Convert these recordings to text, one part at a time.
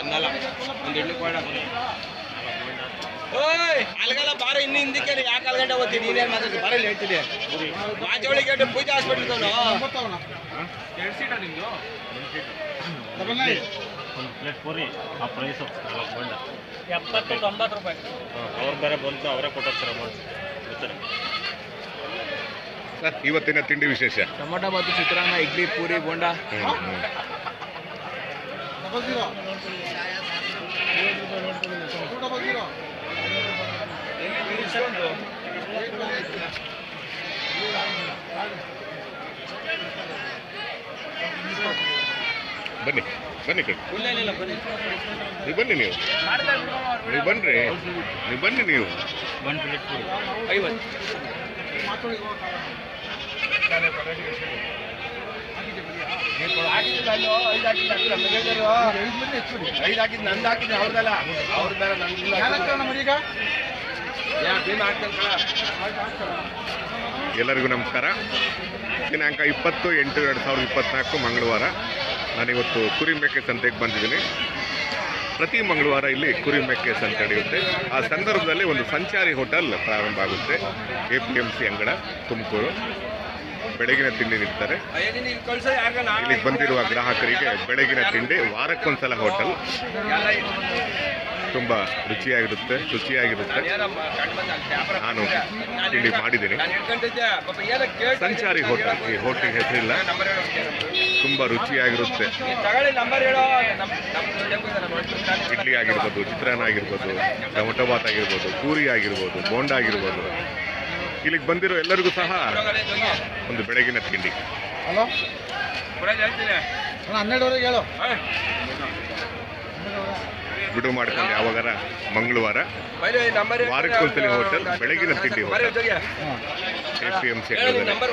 ಅನ್ನಲ್ಲ ಒಂದು ಹೆಣ್ಣು ಕೊಡ ಓಯ್ ಅಲ್ಗಲ್ಲ ಬಾರ ಇನ್ನು ಹಿಂದಕ್ಕೆ ಯಾಕೆ ಅಲ್ಗಂಟೆ ಓದ್ತೀನಿ ನೀನೇನು ಮಾತಾಡ್ತೀನಿ ಬಾರಲ್ಲಿ ಹೇಳ್ತೀನಿ. ಮಾಚವಳಿ ಗೇಟ್ ಪೂಜಾ ಹಾಸ್ಪಿಟ್ಲ್ ಒಂದು ಪ್ಲೇಟ್ ಪೂರಿ ಆ ಪ್ರೈಸು ನಲ್ವತ್ತು ಬಂಡ ಎಪ್ಪತ್ತು ತೊಂಬತ್ತು ರೂಪಾಯಿ. ಅವ್ರು ಬೇರೆ ಬಂತು ಅವರೇ ಕೊಟ್ಟೋಗ್ತಾರೆ ಅಮೌಂಟ್ ಗೊತ್ತಾರೆ ಇವತ್ತಿನ ತಿಂಡಿ ವಿಶೇಷ. ಟೊಮೊಟೊ ಮತ್ತು ಚಿತ್ರಾನ್ನ ಇಡ್ಲಿ ಪೂರಿ ಬೋಂಡ. ಬನ್ನಿ ಬನ್ನಿ ಕಡೆ ನೀವು ಬನ್ನಿ ನೀವು. ನೀವು ಬನ್ರಿ ನೀವು ಬನ್ನಿ ನೀವು. ಐವತ್ತು. ಎಲ್ಲರಿಗೂ ನಮಸ್ಕಾರ. ದಿನಾಂಕ ಇಪ್ಪತ್ತು ಎಂಟು ಎರಡು ಸಾವಿರದ ಇಪ್ಪತ್ನಾಲ್ಕು ಮಂಗಳವಾರ. ನಾನಿವತ್ತು ಕುರಿ ಮೆಕ್ಕೆ ಸಂತೆಗೆ ಬಂದಿದ್ದೀನಿ. ಪ್ರತಿ ಮಂಗಳವಾರ ಇಲ್ಲಿ ಕುರಿ ಮೆಕ್ಕೆ ಸಂತೆ ನಡೆಯುತ್ತೆ. ಆ ಸಂದರ್ಭದಲ್ಲಿ ಒಂದು ಸಂಚಾರಿ ಹೋಟೆಲ್ ಪ್ರಾರಂಭ ಆಗುತ್ತೆ. ಎ ಪಿ ಎಂ ಸಿ ಅಂಗಡ, ತುಮಕೂರು. ಬೆಳಗಿನ ತಿಂಡಿ ನೀಡ್ತಾರೆ. ಇಲ್ಲಿ ಬಂದಿರುವ ಗ್ರಾಹಕರಿಗೆ ಬೆಳಗಿನ ತಿಂಡಿ ವಾರಕ್ಕೊಂದ್ಸಲ ಹೋಟೆಲ್. ತುಂಬಾ ರುಚಿಯಾಗಿರುತ್ತೆ, ಶುಚಿಯಾಗಿರುತ್ತೆ. ನಾನು ತಿಂಡಿ ಮಾಡಿದ್ದೀನಿ. ಸಂಚಾರಿ ಹೋಟೆಲ್, ಈ ಹೋಟೆಲ್ ಹೆಸರಿಲ್ಲ. ತುಂಬಾ ರುಚಿಯಾಗಿರುತ್ತೆ. ಇಡ್ಲಿ ಆಗಿರ್ಬೋದು, ಚಿತ್ರಾನ್ನ ಆಗಿರ್ಬೋದು, ಟೊಮೊಟೊ ಬಾತ್ ಆಗಿರ್ಬೋದು, ಪೂರಿ ಆಗಿರ್ಬೋದು, ಬೋಂಡ ಆಗಿರ್ಬೋದು. ಇಲ್ಲಿಗೆ ಬಂದಿರೋ ಎಲ್ಲರಿಗೂ ಸಹ ಒಂದು ಬೆಳಗಿನ ತಿಂಡಿ. ಹಲೋ? ಹನ್ನೆರಡುವರೆಗೆ ಹೇಳು. ಬಿಡು ಮಾಡ್ಕೊಂಡು ಯಾವಾಗಾರ ಮಂಗಳವಾರ ನಂಬರ್ ವಾರಕ್ಕೊಂದ್ಸಲಿ ಹೋಟೆಲ್, ಬೆಳಗಿನ ತಿಂಡಿ hotel. A P M C number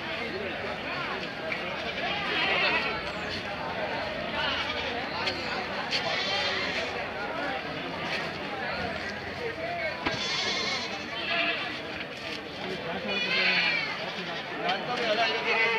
Tome o daño, tiene